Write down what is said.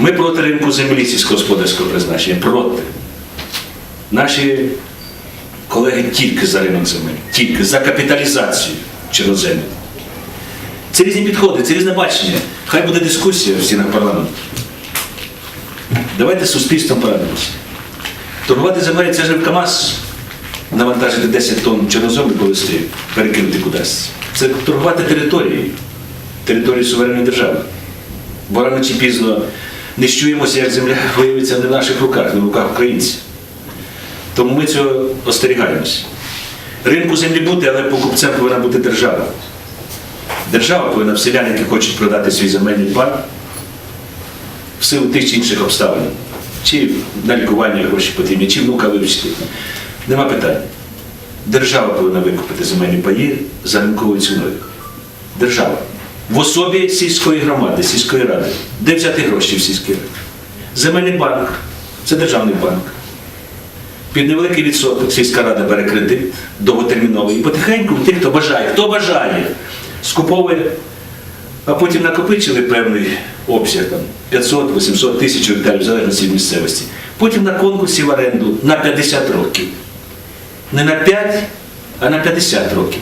Ми проти ринку землі сільськогосподарського призначення. Проти. Наші колеги тільки за ринок земель, тільки за капіталізацію чорноземів. Це різні підходи, це різне бачення. Хай буде дискусія в стінах парламенту. Давайте суспільством порадимося. Торгувати землею це ж в КАМАЗ навантажити 10 тонн чорноземлю повезти, перекинути кудись. Це торгувати територією, територією суверенної держави. Бо рано чи пізно не щуємося, як земля виявиться не в наших руках, не в руках українців. Тому ми цього остерігаємося. Ринку землі бути, але покупцем повинна бути держава. Держава повинна в селян, які хочуть продати свій земельний парк, в силу тих чи інших обставин, чи на лікування гроші потрібні, чи внука вивчити. Нема питань. Держава повинна викупити земельні паї за ринковою ціною. Держава. В особі сільської громади, сільської ради. Де взяти гроші в сільській раді? Земельний банк це державний банк. Під невеликий відсоток сільська рада бере кредит довготерміновий. І потихеньку тих, хто бажає, хто бажає, скуповує, а потім накопичили певний обсяг там 500-800 тисяч гектарів в залежності від місцевості. Потім на конкурсі в оренду на 50 років. Не на 5, а на 50 років.